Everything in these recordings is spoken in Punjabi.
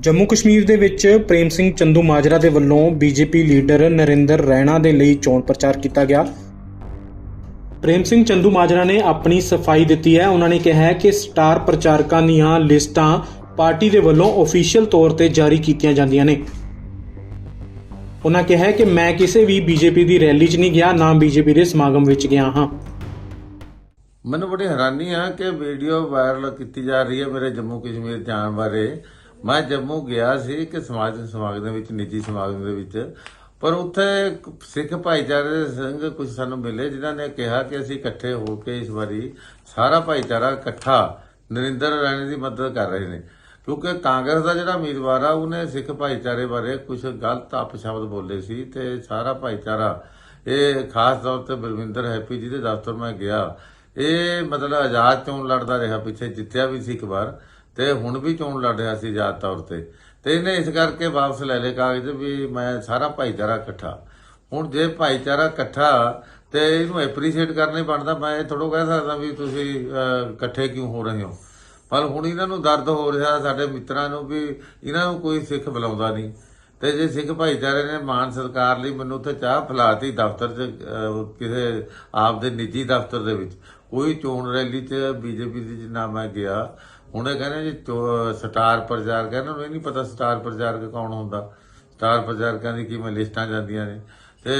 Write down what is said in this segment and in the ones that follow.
ਜੰਮੂ ਕਸ਼ਮੀਰ ਦੇ ਵਿੱਚ ਪ੍ਰੇਮ ਸਿੰਘ ਚੰਦੂ ਮਾਜਰਾ ਦੇ ਵੱਲੋਂ ਬੀਜੇਪੀ ਲੀਡਰ ਨਰਿੰਦਰ ਰੈਣਾ ਦੇ ਲਈ ਚੋਣ ਪ੍ਰਚਾਰ ਕੀਤਾ ਗਿਆ। ਪ੍ਰੇਮ ਸਿੰਘ ਚੰਦੂ ਮਾਜਰਾ ਨੇ ਆਪਣੀ ਸਫ਼ਾਈ ਦਿੱਤੀ ਹੈ। ਉਹਨਾਂ ਨੇ ਕਿਹਾ ਹੈ ਕਿ ਸਟਾਰ ਪ੍ਰਚਾਰਕਾਂ ਦੀਆਂ ਲਿਸਟਾਂ ਪਾਰਟੀ ਦੇ ਵੱਲੋਂ ਅਫੀਸ਼ੀਅਲ ਤੌਰ ਤੇ ਜਾਰੀ ਕੀਤੀਆਂ ਜਾਂਦੀਆਂ ਨੇ। ਉਹਨਾਂ ਕਿਹਾ ਹੈ ਕਿ ਮੈਂ ਕਿਸੇ ਵੀ ਬੀਜੇਪੀ ਦੀ ਰੈਲੀ 'ਚ ਨਹੀਂ ਗਿਆ, ਨਾ ਬੀਜੇਪੀ ਦੇ ਸਮਾਗਮ ਵਿੱਚ ਗਿਆ ਹਾਂ। ਮੈਨੂੰ ਬੜੀ ਹੈਰਾਨੀ ਆ ਕਿ ਵੀਡੀਓ ਵਾਇਰਲ ਕੀਤੀ ਜਾ ਰਹੀ ਹੈ ਮੇਰੇ ਜੰਮੂ ਕਸ਼ਮੀਰ ਜਾਣ ਬਾਰੇ। ਮੈਂ ਜੰਮੂ ਗਿਆ ਸੀ ਕਿ ਸਮਾਜ ਸਮਾਗਮ ਦੇ ਵਿੱਚ, ਨਿੱਜੀ ਸਮਾਗਮ ਦੇ ਵਿੱਚ। ਪਰ ਉੱਥੇ ਸਿੱਖ ਭਾਈਚਾਰੇ ਦੇ ਸਿੰਘ ਕੁਝ ਸਾਨੂੰ ਮਿਲੇ, ਜਿਨ੍ਹਾਂ ਨੇ ਕਿਹਾ ਕਿ ਅਸੀਂ ਇਕੱਠੇ ਹੋ ਕੇ ਇਸ ਵਾਰੀ ਸਾਰਾ ਭਾਈਚਾਰਾ ਇਕੱਠਾ ਨਰਿੰਦਰ ਰਾਣੇ ਦੀ ਮਦਦ ਕਰ ਰਹੇ ਨੇ। ਕਿਉਂਕਿ ਕਾਂਗਰਸ ਦਾ ਜਿਹੜਾ ਉਮੀਦਵਾਰ ਆ, ਉਹਨੇ ਸਿੱਖ ਭਾਈਚਾਰੇ ਬਾਰੇ ਕੁਝ ਗਲਤ ਅਪਸ਼ਬਦ ਬੋਲੇ ਸੀ ਤੇ ਸਾਰਾ ਭਾਈਚਾਰਾ, ਇਹ ਖਾਸ ਤੌਰ ਤੇ ਬਲਵਿੰਦਰ ਹੈਪੀ ਜੀ ਦੇ ਦਫ਼ਤਰ ਮੈਂ ਗਿਆ। ਇਹ ਮਤਲਬ ਆਜ਼ਾਦ ਚੋਣ ਲੜਦਾ ਰਿਹਾ, ਪਿੱਛੇ ਜਿੱਤਿਆ ਵੀ ਸੀ ਇੱਕ ਵਾਰ। ਤੇ ਹੁਣ ਵੀ ਚੋਣ ਲੜ ਰਿਹਾ ਸੀ ਆਜ਼ਾਦ ਤੌਰ ਤੇ? ਤੇ ਇਹਨੇ ਇਸ ਕਰਕੇ ਵਾਪਸ ਲੈ ਲਏ ਕਾਗਜ਼ ਵੀ ਮੈਂ ਸਾਰਾ ਭਾਈਚਾਰਾ ਇਕੱਠਾ। ਹੁਣ ਜੇ ਭਾਈਚਾਰਾ ਇਕੱਠਾ ਤੇ ਇਹਨੂੰ ਐਪਰੀਸ਼ੀਏਟ ਕਰਨੇ ਬਣਦਾ। ਮੈਂ ਇਹ ਥੋੜੋ ਕਹਿ ਸਕਦਾ ਵੀ ਤੁਸੀਂ ਇਕੱਠੇ ਕਿਉਂ ਹੋ ਰਹੇ ਹੋ? ਪਰ ਹੁਣ ਇਹਨਾਂ ਨੂੰ ਦਰਦ ਹੋ ਰਿਹਾ, ਸਾਡੇ ਮਿੱਤਰਾਂ ਨੂੰ ਵੀ ਇਹਨਾਂ ਨੂੰ ਕੋਈ ਸਿੱਖ ਬੁਲਾਉਂਦਾ ਨਹੀਂ। ਤੇ ਜੇ ਸਿੱਖ ਭਾਈਚਾਰੇ ਨੇ ਮਾਨ ਸਰਕਾਰ ਲਈ ਮੈਨੂੰ ਉੱਥੇ ਚਾਹ ਫਲਾਤੀ ਦਫ਼ਤਰ 'ਚ ਕਿਸੇ ਆਪ ਦੇ ਨਿੱਜੀ ਦਫ਼ਤਰ ਦੇ ਵਿੱਚ। ਕੋਈ ਚੋਣ ਰੈਲੀ 'ਚ, ਬੀਜੇਪੀ ਦੀ ਜਿੰਨਾ ਮੈਂ ਗਿਆ ਹੁਣ ਇਹ ਕਹਿੰਦੇ ਜੀ ਚੋ- ਸਟਾਰ ਪ੍ਰਚਾਰਕ ਇਹਨਾਂ ਨੂੰ ਇਹ ਨਹੀਂ ਪਤਾ ਸਟਾਰ ਪ੍ਰਚਾਰਕ ਕੌਣ ਹੁੰਦਾ। ਸਟਾਰ ਪ੍ਰਚਾਰਕਾਂ ਦੀ ਕਿਵੇਂ ਲਿਸਟਾਂ ਜਾਂਦੀਆਂ ਨੇ। ਤੇ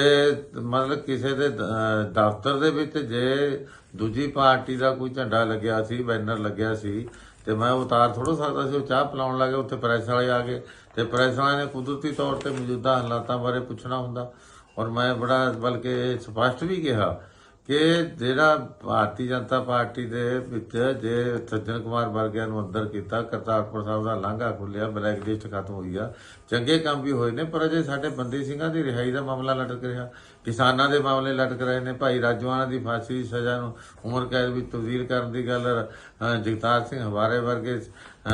ਮਤਲਬ ਕਿਸੇ ਦੇ ਦਫ਼ਤਰ ਦੇ ਵਿੱਚ ਜੇ ਦੂਜੀ ਪਾਰਟੀ ਦਾ ਕੋਈ ਝੰਡਾ ਲੱਗਿਆ ਸੀ, ਬੈਨਰ ਲੱਗਿਆ ਸੀ, ਤੇ ਮੈਂ ਉਤਾਰ ਥੋੜੋ ਸਕਦਾ ਸੀ, ਉਹ ਚਾਹ ਪਿਲਾਉਣ ਲੱਗੇ, ਉੱਥੇ ਪ੍ਰੈਸ ਵਾਲੇ ਆ ਗਏ। ਤੇ ਪ੍ਰੈਸ ਵਾਲਿਆਂ ਨੇ ਕੁਦਰਤੀ ਤੌਰ ਤੇ ਮੌਜੂਦਾ ਹਾਲਾਤਾਂ ਬਾਰੇ ਪੁੱਛਣਾ ਹੁੰਦਾ। ਔਰ ਮੈਂ ਬੜਾ, ਬਲਕਿ ਸਪਸ਼ਟ ਵੀ ਕਿਹਾ ਕਿ ਜਿਹੜਾ ਭਾਰਤੀ ਜਨਤਾ ਪਾਰਟੀ ਦੇ ਵਿੱਚ ਜੇ ਸੱਜਣ ਕੁਮਾਰ ਵਰਗਿਆਂ ਨੂੰ ਅੰਦਰ ਕੀਤਾ, ਕਰਤਾਰਪੁਰ ਸਾਹਿਬ ਦਾ ਲਾਂਘਾ ਖੁੱਲਿਆ ਬਲੈਕ ਲਿਸਟ ਖਤਮ ਹੋਈ ਆ। ਚੰਗੇ ਕੰਮ ਵੀ ਹੋਏ ਨੇ, ਪਰ ਅਜੇ ਸਾਡੇ ਬੰਦੀ ਸਿੰਘਾਂ ਦੀ ਰਿਹਾਈ ਦਾ ਮਾਮਲਾ ਲਟਕ ਰਿਹਾ। ਕਿਸਾਨਾਂ ਦੇ ਮਾਮਲੇ ਲਟਕ ਰਹੇ ਨੇ, ਭਾਈ ਰਾਜਵਾਨਾ ਦੀ ਫਾਂਸੀ ਦੀ ਸਜ਼ਾ ਨੂੰ ਉਮਰ ਕੈਦ ਵਿੱਚ ਤਬਦੀਲ ਕਰਨ ਦੀ ਗੱਲ ਜਗਤਾਰ ਸਿੰਘ ਹਵਾਰੇ ਵਰਗੇ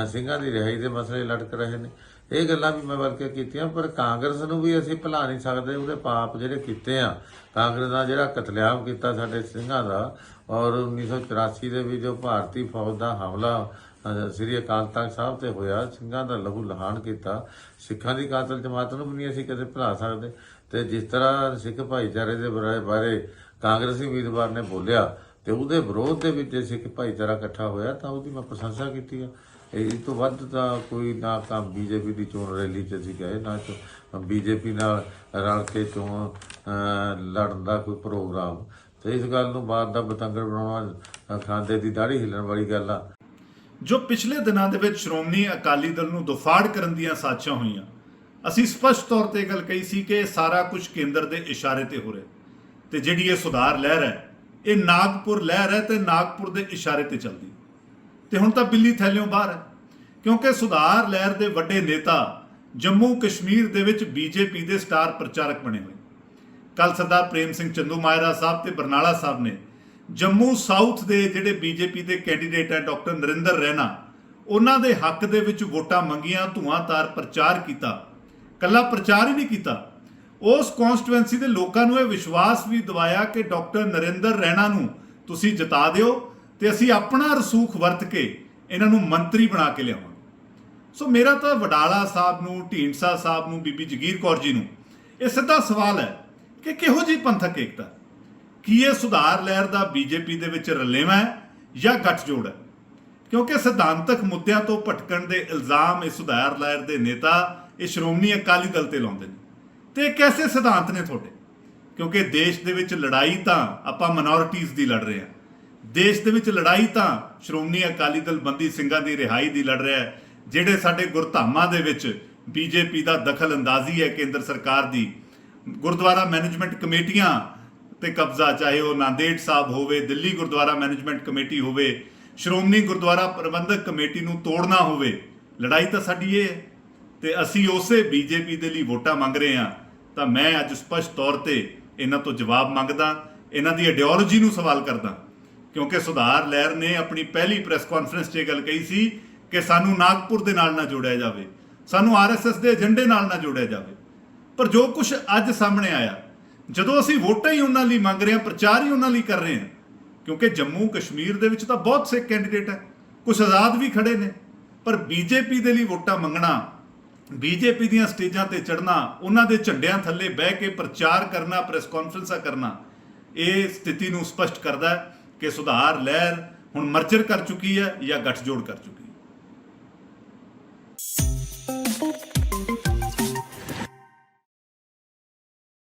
ਸਿੰਘਾਂ ਦੀ ਰਿਹਾਈ ਦੇ ਮਸਲੇ ਲਟਕ ਰਹੇ ਨੇ। ਇਹ ਗੱਲਾਂ ਵੀ ਮੈਂ ਵਰਕੇ ਕੀਤੀਆਂ, ਪਰ ਕਾਂਗਰਸ ਨੂੰ ਵੀ ਅਸੀਂ ਭੁਲਾ ਨਹੀਂ ਸਕਦੇ, ਉਹਦੇ ਪਾਪ ਜਿਹੜੇ ਕੀਤੇ ਆ। ਕਾਂਗਰਸ ਦਾ ਜਿਹੜਾ ਕਤਲੇਆਮ ਕੀਤਾ ਸਾਡੇ ਸਿੰਘਾਂ ਦਾ, ਔਰ 1984 ਦੇ ਵਿੱਚ ਜੋ ਭਾਰਤੀ ਫੌਜ ਦਾ ਹਮਲਾ ਸ੍ਰੀ ਅਕਾਲ ਤਖਤ ਸਾਹਿਬ ਤੇ ਹੋਇਆ, ਸਿੰਘਾਂ ਦਾ ਲਹੂ ਲਹਾਨ ਕੀਤਾ। ਸਿੱਖਾਂ ਦੀ ਕਾਤਲ ਜਮਾਤ ਨੂੰ ਵੀ ਨਹੀਂ ਅਸੀਂ ਕਦੇ ਭੁਲਾ ਸਕਦੇ। ਤੇ ਜਿਸ ਤਰ੍ਹਾਂ ਸਿੱਖ ਭਾਈਚਾਰੇ ਦੇ ਬਾਰੇ- ਬਾਰੇ ਕਾਂਗਰਸੀ ਉਮੀਦਵਾਰ ਨੇ ਬੋਲਿਆ, ਤੇ ਉਹਦੇ ਵਿਰੋਧ ਦੇ ਵਿੱਚ ਜੇ ਸਿੱਖ ਭਾਈਚਾਰਾ ਇਕੱਠਾ ਹੋਇਆ, ਤਾਂ ਉਹਦੀ ਮੈਂ ਪ੍ਰਸ਼ੰਸਾ ਕੀਤੀ ਆ। ਇਹ ਤੋਂ ਵੱਧ ਤਾਂ ਕੋਈ ਨਾ ਕੰਮ ਬੀਜੇਪੀ ਦੀ ਚੋਣ ਰੈਲੀ ਚ ਅਸੀਂ ਗਏ, ਨਾ ਬੀਜੇਪੀ ਨਾਲ ਰਲ ਕੇ ਚੋਣ ਲੜਨ ਦਾ ਕੋਈ ਪ੍ਰੋਗਰਾਮ। ਤੇ ਇਸ ਗੱਲ ਨੂੰ ਬਾਤ ਦਾ ਬਤੰਗੜ ਬਣਾਉਣਾ ਖਾਂਦੇ ਦੀ ਦਾੜੀ ਹਿੱਲਣ ਵਾਲੀ ਗੱਲ ਆ। ਜੋ ਪਿਛਲੇ ਦਿਨਾਂ ਦੇ ਵਿੱਚ ਸ਼੍ਰੋਮਣੀ ਅਕਾਲੀ ਦਲ ਨੂੰ ਦੁਫਾੜ ਕਰਨ ਦੀਆਂ ਸਾਜ਼ਿਸ਼ਾਂ ਹੋਈਆਂ, ਅਸੀਂ ਸਪਸ਼ਟ ਤੌਰ ਤੇ ਇਹ ਗੱਲ ਕਹੀ ਸੀ ਕਿ ਇਹ ਸਾਰਾ ਕੁਝ ਕੇਂਦਰ ਦੇ ਇਸ਼ਾਰੇ ਤੇ ਹੋ ਰਿਹਾ ਤੇ ਜਿਹੜੀ ਇਹ ਸੁਧਾਰ ਲਹਿਰ ਹੈ, ਇਹ ਨਾਗਪੁਰ ਲਹਿਰ ਹੈ ਤੇ ਨਾਗਪੁਰ ਦੇ ਇਸ਼ਾਰੇ ਤੇ ਚੱਲਦੀ ਤੇ ਹੁਣ ਤਾਂ ਬਿੱਲੀ ਥੈਲਿਓਂ ਬਾਹਰ ਹੈ। ਕਿਉਂਕਿ ਸੁਧਾਰ ਲਹਿਰ ਦੇ ਵੱਡੇ ਨੇਤਾ ਜੰਮੂ ਕਸ਼ਮੀਰ ਦੇ ਵਿੱਚ ਬੀਜੇਪੀ ਦੇ ਸਟਾਰ ਪ੍ਰਚਾਰਕ ਬਣੇ ਹੋਏ। ਕੱਲ ਸਰਦਾਰ ਪ੍ਰੇਮ ਸਿੰਘ ਚੰਦੂ ਮਾਇਰਾ ਸਾਹਿਬ ਤੇ ਬਰਨਾਲਾ ਸਾਹਿਬ ਨੇ ਜੰਮੂ ਸਾਊਥ ਦੇ ਜਿਹੜੇ ਬੀਜੇਪੀ ਦੇ ਕੈਂਡੀਡੇਟ ਹੈ ਡਾਕਟਰ ਨਰਿੰਦਰ ਰੈਣਾ, ਉਹਨਾਂ ਦੇ ਹੱਕ ਦੇ ਵਿੱਚ ਵੋਟਾਂ ਮੰਗੀਆਂ ਧੂਆਂਤਾਰ ਪ੍ਰਚਾਰ ਕੀਤਾ। ਕੱਲਾ ਪ੍ਰਚਾਰ ਹੀ ਨਹੀਂ ਕੀਤਾ। ਉਸ ਕਨਸਟੀਟੁਐਂਸੀ ਦੇ ਲੋਕਾਂ ਨੂੰ ਇਹ ਵਿਸ਼ਵਾਸ ਵੀ ਦਿਵਾਇਆ ਕਿ ਡਾਕਟਰ ਨਰਿੰਦਰ ਰੈਣਾ ਨੂੰ ਤੁਸੀਂ ਜਿਤਾ ਦਿਓ ਤੇ ਅਸੀਂ ਆਪਣਾ ਰਸੂਖ ਵਰਤ ਕੇ ਇਹਨਾਂ ਨੂੰ ਮੰਤਰੀ ਬਣਾ ਕੇ ਲਿਆਵਾਂਗੇ। ਸੋ ਮੇਰਾ ਤਾਂ ਵਡਾਲਾ ਸਾਹਿਬ ਨੂੰ, ਢੀਂਡਸਾ ਸਾਹਿਬ ਨੂੰ, ਬੀਬੀ ਜਗੀਰ ਕੌਰ ਜੀ ਨੂੰ ਇਹ ਸਿੱਧਾ ਸਵਾਲ ਹੈ ਕਿ ਕਿਹੋ ਜੀ ਪੰਥਕ ਏਕਤਾ? ਕੀ ਇਹ ਸੁਧਾਰ ਲਹਿਰ ਦਾ ਬੀਜੇਪੀ ਦੇ ਵਿੱਚ ਰਲੇਵਾਂ ਹੈ ਜਾਂ ਗੱਠਜੋੜ ਹੈ? ਕਿਉਂਕਿ ਸਿਧਾਂਤਕ ਮੁੱਦਿਆਂ ਤੋਂ ਭਟਕਣ ਦੇ ਇਲਜ਼ਾਮ ਇਹ ਸੁਧਾਰ ਲਹਿਰ ਦੇ ਨੇਤਾ, ਇਹ ਸ਼੍ਰੋਮਣੀ ਅਕਾਲੀ ਦਲ ਤੇ ਲਾਉਂਦੇ ਨੇ। ਤੇ ਇਹ ਕੈਸੇ ਸਿਧਾਂਤ ਨੇ ਤੁਹਾਡੇ? ਕਿਉਂਕਿ ਦੇਸ਼ ਦੇ ਵਿੱਚ ਲੜਾਈ ਤਾਂ ਆਪਾਂ ਮਿਨੋਰਿਟੀਜ਼ ਦੀ ਲੜ ਰਹੇ ਹਾਂ। ਦੇਸ਼ ਦੇ ਵਿੱਚ ਲੜਾਈ ਤਾਂ ਸ਼੍ਰੋਮਣੀ ਅਕਾਲੀ ਦਲ ਬੰਦੀ ਸਿੰਘਾਂ ਦੀ ਰਿਹਾਈ ਦੀ ਲੜ ਰਿਹਾ ਹੈ, ਜਿਹੜੇ ਸਾਡੇ ਗੁਰਧਾਮਾਂ ਦੇ ਵਿੱਚ ਬੀਜੇਪੀ ਦਾ ਦਖਲ ਅੰਦਾਜ਼ੀ ਹੈ ਕੇਂਦਰ ਸਰਕਾਰ ਦੀ। ਗੁਰਦੁਆਰਾ ਮੈਨੇਜਮੈਂਟ ਕਮੇਟੀਆਂ ਤੇ ਕਬਜ਼ਾ, ਚਾਹੇ ਉਹ ਨਾਂਦੇੜ ਸਾਹਿਬ ਹੋਵੇ, ਦਿੱਲੀ ਗੁਰਦੁਆਰਾ ਮੈਨੇਜਮੈਂਟ ਕਮੇਟੀ ਹੋਵੇ, ਸ਼੍ਰੋਮਣੀ ਗੁਰਦੁਆਰਾ ਪ੍ਰਬੰਧਕ ਕਮੇਟੀ ਨੂੰ ਤੋੜਨਾ ਹੋਵੇ, ਲੜਾਈ ਤਾਂ ਸਾਡੀ ਇਹ ਹੈ। ਤੇ ਅਸੀਂ ਉਸੇ ਬੀਜੇਪੀ ਦੇ ਲਈ ਵੋਟਾਂ ਮੰਗ ਰਹੇ ਹਾਂ। ਤਾਂ ਮੈਂ ਅੱਜ ਸਪਸ਼ਟ ਤੌਰ ਤੇ ਇਹਨਾਂ ਤੋਂ ਜਵਾਬ ਮੰਗਦਾ, ਇਹਨਾਂ ਦੀ ਆਈਡੀਓਲੋਜੀ ਨੂੰ ਸਵਾਲ ਕਰਦਾ। ਕਿਉਂਕਿ ਸੁਧਾਰ ਲਹਿਰ ਨੇ ਆਪਣੀ ਪਹਿਲੀ ਪ੍ਰੈਸ ਕਾਨਫਰੰਸ 'ਚ ਇਹ ਗੱਲ ਕਹੀ ਸੀ ਕਿ ਸਾਨੂੰ ਨਾਗਪੁਰ ਦੇ ਨਾਲ ਨਾ ਜੋੜਿਆ ਜਾਵੇ, ਸਾਨੂੰ ਆਰਐਸਐਸ ਦੇ ਏਜੰਡੇ ਨਾਲ ਨਾ ਜੋੜਿਆ ਜਾਵੇ। ਪਰ ਜੋ ਕੁਝ ਅੱਜ ਸਾਹਮਣੇ ਆਇਆ, ਜਦੋਂ ਅਸੀਂ ਵੋਟਾਂ ਹੀ ਉਹਨਾਂ ਲਈ ਮੰਗ ਰਹੇ ਹਾਂ, ਪ੍ਰਚਾਰ ਹੀ ਉਹਨਾਂ ਲਈ ਕਰ ਰਹੇ ਹਾਂ, ਕਿਉਂਕਿ ਜੰਮੂ ਕਸ਼ਮੀਰ ਦੇ ਵਿੱਚ ਤਾਂ ਬਹੁਤ ਸੇ ਕੈਂਡੀਡੇਟ ਹੈ ਕੁਝ ਆਜ਼ਾਦ ਵੀ ਖੜੇ ਨੇ, ਪਰ ਬੀਜੇਪੀ ਦੇ ਲਈ ਵੋਟਾਂ ਮੰਗਣਾ ਬੀਜੇਪੀ ਦੀਆਂ ਸਟੇਜਾਂ ਤੇ ਚੜਨਾ ਉਹਨਾਂ ਦੇ ਝੰਡਿਆਂ ਥੱਲੇ ਬਹਿ ਕੇ ਪ੍ਰਚਾਰ ਕਰਨਾ, ਪ੍ਰੈਸ ਕਾਨਫਰੰਸਾਂ ਕਰਨਾ, ਇਹ ਸਥਿਤੀ ਨੂੰ ਸਪਸ਼ਟ ਕਰਦਾ ਹੈ। ਕਿ ਸੁਧਾਰ ਲਹਿਰ ਹੁਣ ਮਰਜਰ ਕਰ ਚੁੱਕੀ ਹੈ ਜਾਂ ਗੱਠਜੋੜ ਕਰ ਚੁੱਕੀ ਹੈ।